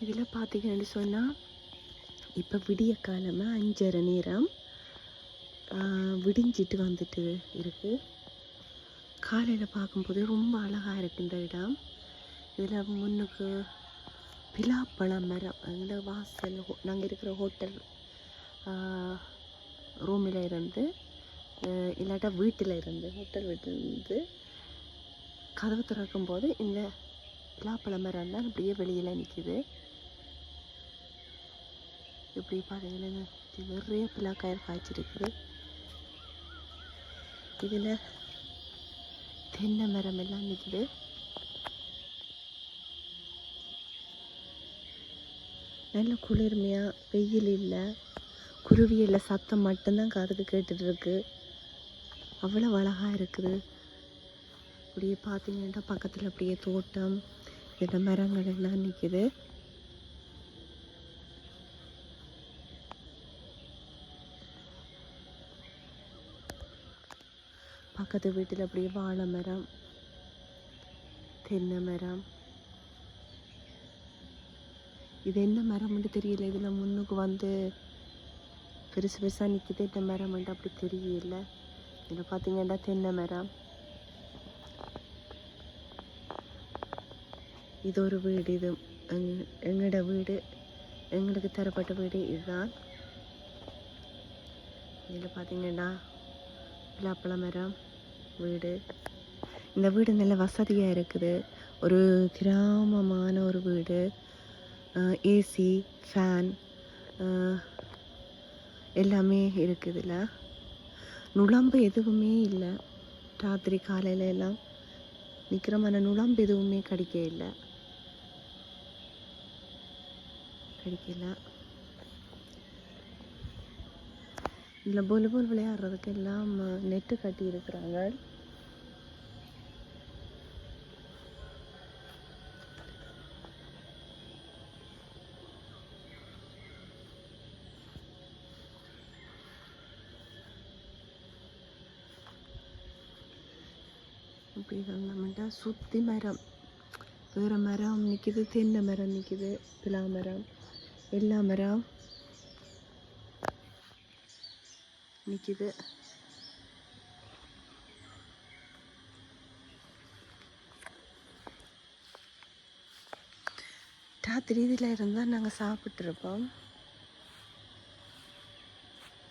இதில் பார்த்தீங்கன்னு சொன்னால் இப்போ விடிய காலமாக அஞ்சரை நேரம் விடிஞ்சிட்டு வந்துட்டு இருக்குது காலையில் பார்க்கும்போது ரொம்ப அழகாக இருக்குது இந்த இடம். இதில் முன்னுக்கு பிலாப்பழம் மரம் எங்கள் வாசல் நாங்கள் இருக்கிற ஹோட்டல் ரூமில் இருந்து இல்லாட்டா வீட்டில் இருந்து ஹோட்டல் வீட்டில் இருந்து கதவு திறக்கும் போது இந்த பலாப்பழ மரம் தான் அப்படியே வெளியில் நிற்கிது இப்படி பார்த்தீங்கன்னா நிறைய பிளாக்காயர் காய்ச்சிருக்குது. இதில் தென்னை மரம் எல்லாம் நிற்குது நல்ல குளிர்மையாக வெயில் இல்லை. குருவியில் சத்தம் மட்டும்தான் காதுக்கு கேட்டுட்ருக்கு. அவ்வளோ அழகாக இருக்குது. அப்படியே பார்த்தீங்கன்னா பக்கத்தில் அப்படியே தோட்டம் இந்த மரங்கள் எல்லாம் நிற்குது பக்கத்து வீட்டில் அப்படியே வாழை மரம் தென்னை மரம் இது என்ன மரம்னு தெரியல இதில் முன்னுக்கு வந்து பெருசு பெருசாக நிற்கிது இந்த மரம்ன்ட்டு அப்படி தெரியல இதில் பார்த்தீங்கன்னா தென்னை மரம் இது ஒரு வீடு இது எங்- எங்களோட வீடு எங்களுக்கு தரப்பட்ட வீடு இதுதான் இதில் பார்த்தீங்கன்னா பலாப்பழ மரம் வீடு. இந்த வீடு நல்ல வசதியாக இருக்குது. ஒரு கிராமமான ஒரு வீடு. ஏசி ஃபேன் எல்லாமே இருக்குது இதில் நுழம்பு எதுவுமே இல்லை. ராத்திரி காலையில எல்லாம் நிற்கிறமான நுழம்பு எதுவுமே கிடைக்க இல்லை. கிடைக்கல. இதில் பொலிபால் விளையாடுறதுக்கு எல்லாம் நெட்டு கட்டி இருக்கிறாங்க. இப்படி சுற்றி மரம். வேறு மரம் நிற்கிது தென்னை மரம் நிற்கிது பிலா மரம் எல்லா மரம். நிற்கிது ராத்திரி இதில் இருந்தால் நாங்கள் சாப்பிட்ருப்போம்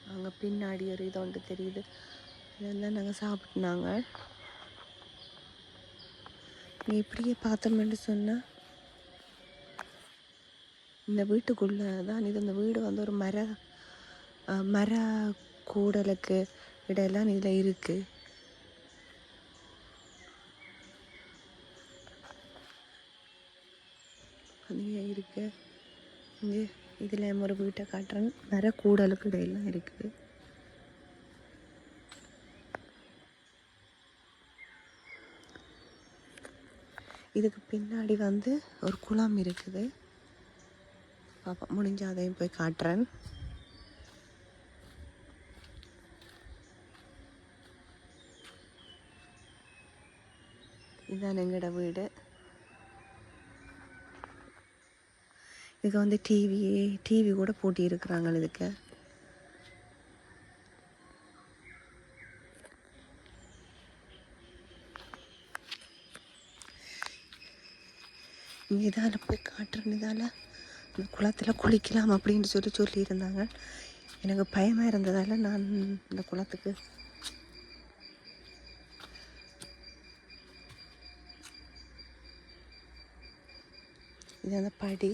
அங்கே பின்னாடி ஒரு இது ஒன்று தெரியுது. இதில் தான் நாங்கள் சாப்பிட்னாங்க நீ இப்படியே பார்த்தோம்னு சொன்னால் இந்த வீட்டுக்குள்ளே தான் இது இந்த வீடு வந்து ஒரு மர மர கூடலுக்கு இடையெல்லாம் இதில் இருக்குது அங்கே இருக்கு. இங்கே இதில் ஒரு வீட்டை காட்டுறேன். நிறைய கூடலுக்கு இடையெல்லாம் இருக்குது. இதுக்கு பின்னாடி வந்து ஒரு குளம் இருக்குது. பாப்பா முடிஞ்ச அதையும் போய் காட்டுறேன். இதுதான் எங்களோட வீடு. இதுக்கு வந்து டிவி டிவி கூட போட்டி இருக்கிறாங்க இதுக்கு. இதால் போய் காட்டுறேன் இதால் இந்த குளத்தில் குளிக்கலாம் அப்படின்னு சொல்லி சொல்லியிருந்தாங்க. எனக்கு பயமாக இருந்ததால் நான் இந்த குளத்துக்கு இது அந்த படி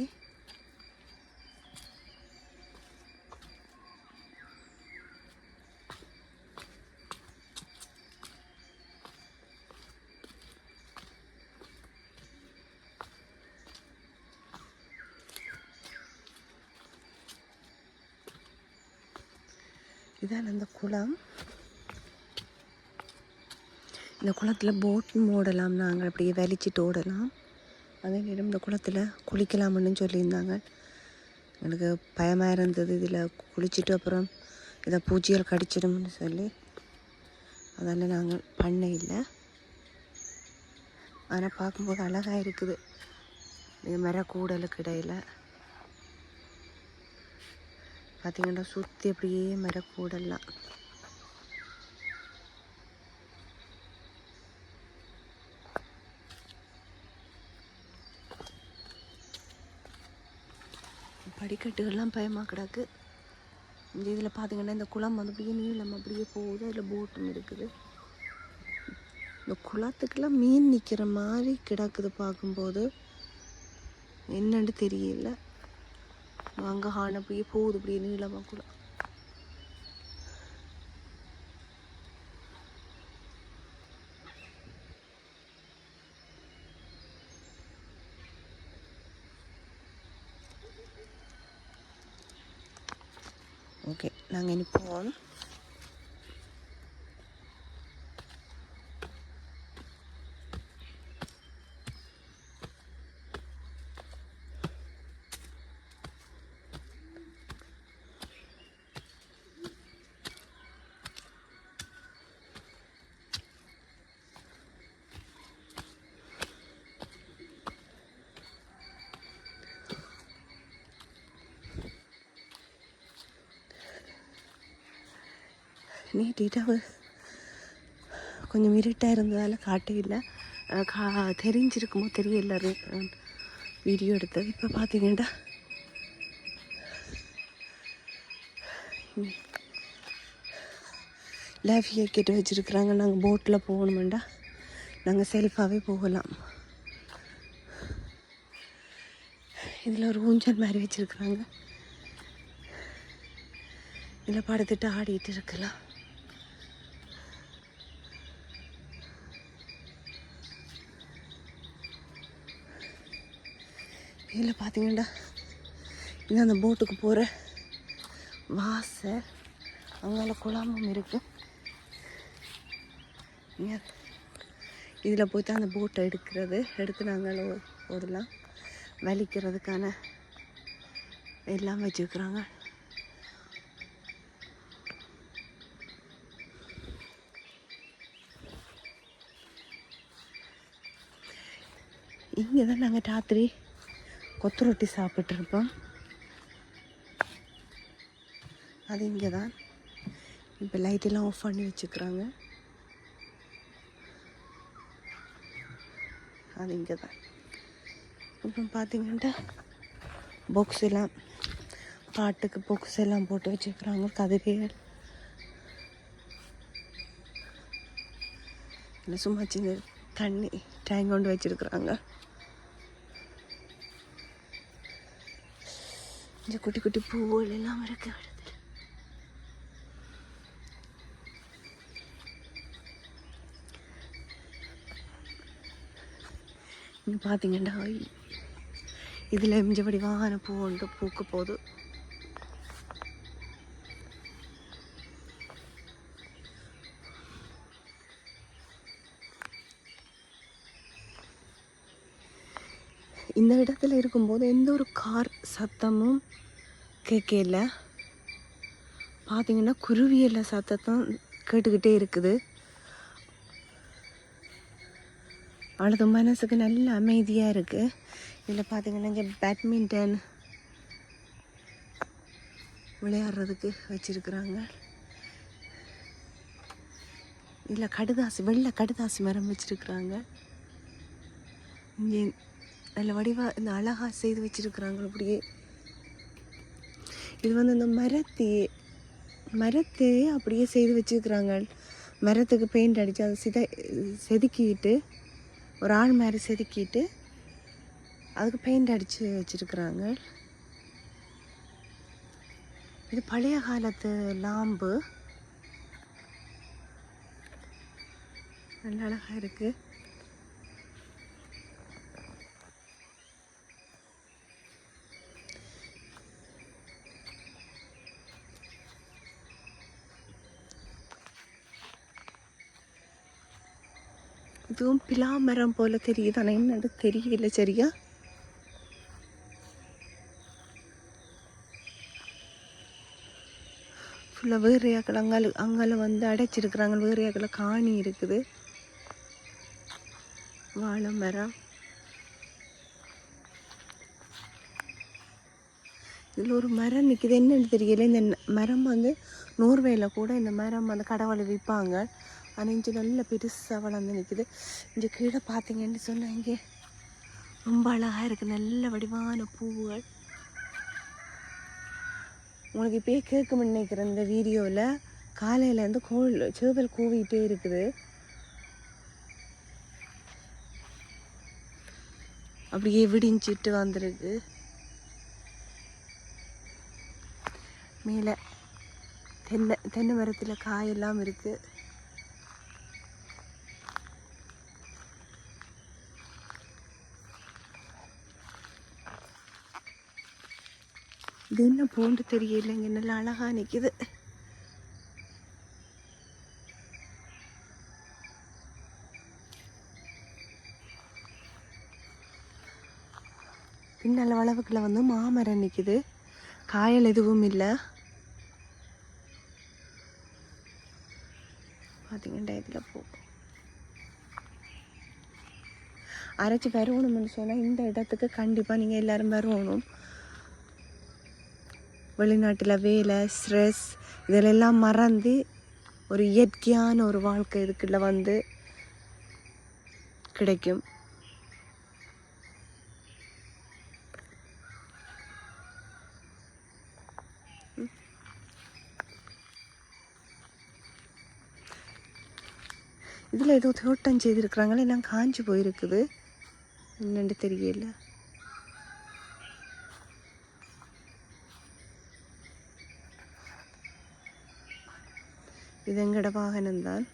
இதான் அந்த குளம் இந்த குளத்தில் போட் ஓடலாம் நாங்கள் அப்படியே வலிச்சிட்டு ஓடலாம் அதே நேரம் இந்த குளத்தில் குளிக்கலாம்னு சொல்லியிருந்தாங்க. எனக்கு பயமாக இருந்தது. இதில் குளிச்சுட்டு அப்புறம் இதை பூச்சிகள் கடிச்சிடும்னு சொல்லி. அதெல்லாம் நாங்கள் பண்ண இல்லை. ஆனால் பார்க்கும்போது அழகாக இருக்குது. இது மர கூடலுக்கு இடையில். பார்த்திங்கன்னா சுற்றி அப்படியே மரக்கூடெல்லாம் படிக்கட்டுகள்லாம் பயமாக கிடக்கு. இந்த இதில் பார்த்தீங்கன்னா இந்த குளம் வந்து அப்படியே நீளம் அப்படியே போகுது. அதில் போட்டும் இருக்குது. இந்த குளத்துக்கெல்லாம் மீன் நிற்கிற மாதிரி கிடக்குது பார்க்கும்போது. என்னன்னு தெரியல. அங்கே ஹான் அப்படியே போகுது. அப்படியே நீளமாக குளம். ஓகே நாங்கள் நீட்டிட்டு அவர் கொஞ்சம் இருட்டாக இருந்ததால் காட்டவில்லை இல்லை கா தெரிஞ்சிருக்குமோ தெரியல வீடியோ எடுத்தது இப்போ பார்த்தீங்கன்னா லைஃப் ஜாக்கெட் வச்சுருக்குறாங்க நாங்கள் போட்டில் போகணுமெண்டா நாங்கள் செல்ஃபாகவே போகலாம் இதில் ஒரு ஊஞ்சல் மாதிரி வச்சுருக்குறாங்க இதில் படுத்துட்டு ஆடிட்டு இருக்கலாம் இதில் பார்த்தீங்கன்னா இது அந்த போட்டுக்கு போகிற வாசல் அங்கால குழாமும் இருக்கு. இதில் போய் தான் அந்த போட்டை எடுக்கிறது எடுத்து நாங்கள் ஓடலாம். வலிக்கிறதுக்கான எல்லாம் வச்சுருக்குறாங்க. இங்கே தான் நாங்கள் ராத்திரி கொத்து ரொட்டி சாப்பிட்ருப்போம் அது இங்கே தான் இப்போ லைட்டெல்லாம் ஆஃப் பண்ணி வச்சுக்கிறாங்க. அது இங்கே தான் இப்போ பார்த்தீங்கன்னா பாக்ஸ் எல்லாம் பாட்டுக்கு பாக்ஸ் எல்லாம் போட்டு வச்சுருக்குறாங்க கதிரைகள் இல்லை சும்மா சின்ன தண்ணி டேங்க் கொண்டு வச்சிருக்கிறாங்க. இந்த குட்டி குட்டி பூவுகள் எல்லாம் இருக்கு இடத்துல இங்கே பார்த்தீங்கன்னா இதில் எமிஞ்சபடி வாகன பூ ஒன்று பூக்க போகுது. இந்த இடத்துல இருக்கும்போது எந்த ஒரு கார் சத்தமும் கேட்கல பார்த்தீங்கன்னா குருவியல சத்தம் கேட்டுக்கிட்டே இருக்குது. அவ்வளோது மனசுக்கு நல்ல அமைதியாக இருக்குது இதில் பார்த்தீங்கன்னா இங்கே பேட்மிண்டன் விளையாடுறதுக்கு வச்சுருக்குறாங்க. இதில் கடுதாசி வெள்ளை கடுதாசி மரம் வச்சுருக்குறாங்க. இங்கே நல்ல வடிவாக இந்த அழகாக செய்து வச்சுருக்குறாங்க அப்படியே. இது வந்து இந்த மரத்தையே மரத்தையே அப்படியே செய்து வச்சுருக்குறாங்க. மரத்துக்கு பெயிண்ட் அடித்து அதை சித செதுக்கிட்டு ஒரு ஆள் மாதிரி செதுக்கிட்டு அதுக்கு பெயிண்ட் அடித்து வச்சுருக்குறாங்க. இது பழைய காலத்து லாம்பு. நல்ல அழகாக இருக்குது இதுவும் பிலா மரம் போல தெரியுது. ஆனால் என்னது தெரியல சரியா? ஃபுல்லாக வேறையாக்கள் அங்கால அங்கால வந்து அடைச்சிருக்கிறாங்க. வேறையாக்களை காணி இருக்குது. வாழை மரம். இதில் ஒரு மரம் நிற்கிது. என்னென்னு தெரியல. இந்த மரம் வந்து நோர்வேல கூட இந்த மரம் அந்த கடவுளை விற்பாங்க. ஆனால் இங்கே நல்ல பெருசாக வளர்ந்து நிற்குது இங்கே கீழே பார்த்தீங்கன்னு சொன்னால் இங்கே ரொம்ப அழகாக இருக்குது நல்ல வடிவான பூவுகள். உங்களுக்கு இப்போயே கேட்கும்னு நினைக்கிறேன் இந்த வீடியோவில் காலையிலேருந்து கோல் சேவல் கூவிட்டே இருக்குது. அப்படியே விடிஞ்சிட்டு வந்திருக்கு. மேலே தென்னை தென்னை மரத்தில் காயெல்லாம் இருக்குது இது என்ன போன்று தெரியலைங்க. நல்லா அழகா நிற்கிது பின்னால் வளவுக்குள்ள வந்து மாமரம் நிற்கிது காயல் எதுவும் இல்லை. பார்த்தீங்கன்னா இதில் போ. அரைச்சி வருவணும்னு சொன்னால் இந்த இடத்துக்கு கண்டிப்பாக நீங்கள் எல்லாரும் வருவணும் வெளிநாட்டில் வேலை ஸ்ட்ரெஸ் இதிலெல்லாம் மறந்து ஒரு இயற்கையான ஒரு வாழ்க்கை இதுக்குள்ள வந்து கிடைக்கும். இதில் ஏதோ தோட்டம் செய்திருக்கிறாங்களே எல்லாம் காஞ்சி போயிருக்குது. என்னென்னு தெரியல. இது எங்கட வாகனம்தான்.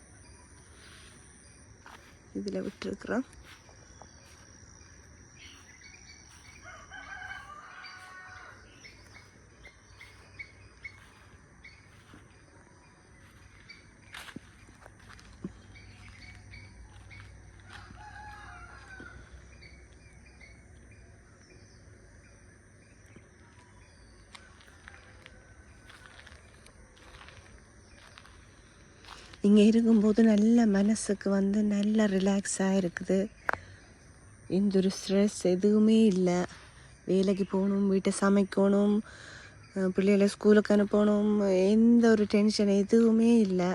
இதில் விட்டுருக்குறோம். இங்கே இருக்கும்போது நல்ல மனசுக்கு வந்து நல்ல ரிலாக்ஸாக இருக்குது. எந்த ஒரு ஸ்ட்ரெஸ் எதுவுமே இல்லை. வேலைக்கு போகணும் வீட்டை சமைக்கணும் பிள்ளைகளை ஸ்கூலுக்கு அனுப்பணும் எந்த ஒரு டென்ஷன் எதுவுமே இல்லை.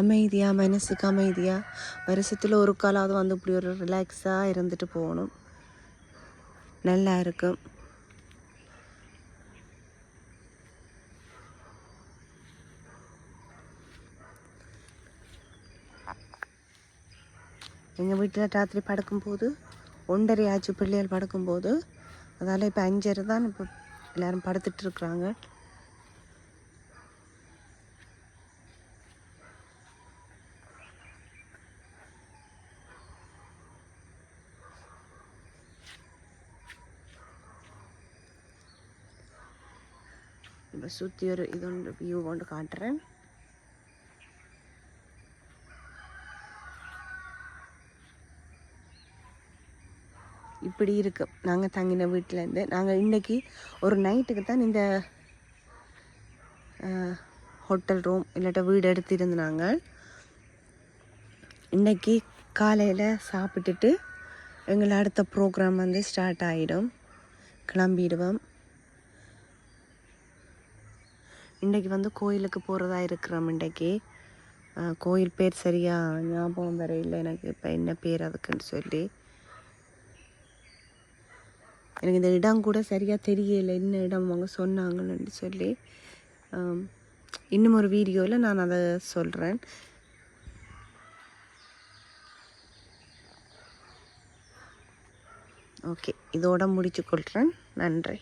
அமைதியாக மனசுக்கு அமைதியாக வருஷத்தில் ஒரு காலாவது வந்து இப்படி ஒரு ரிலாக்ஸாக இருந்துட்டு போகணும். நல்லா இருக்கும். எங்கள் வீட்டில் ராத்திரி படுக்கும்போது ஒன்றரை ஆச்சு பிள்ளைகள் படுக்கும்போது. அதால் இப்போ அஞ்சரை தான் இப்போ எல்லோரும் படுத்துட்டு இருக்கிறாங்க. இப்போ சுற்றி ஒரு இது ஒன்று வியூ கொண்டு காட்டுறேன். இப்படி இருக்குது நாங்கள் தங்கின வீட்டிலேருந்து நாங்கள் இன்றைக்கி ஒரு நைட்டுக்கு தான் இந்த ஹோட்டல் ரூம் இல்லாட்ட வீடு எடுத்திருந்தாங்க. இன்றைக்கி காலையில் சாப்பிட்டுட்டு எங்களை அடுத்த ப்ரோக்ராம் வந்து ஸ்டார்ட் ஆகிடும் கிளம்பிடுவோம். இன்றைக்கி வந்து கோயிலுக்கு போகிறதா இருக்கிறோம் இன்றைக்கி கோயில் பேர் சரியா ஞாபகம் வர இல்லை எனக்கு இப்போ என்ன பேர் அதுக்குன்னு சொல்லி. எனக்கு இந்த இடம் கூட சரியாக தெரியல. என்ன இடம் அவங்க சொன்னாங்கன்னு சொல்லி இன்னும் ஒரு வீடியோவில் நான் அதை சொல்கிறேன் ஓகே இதோட முடிச்சு கொள்கிறேன் நன்றி.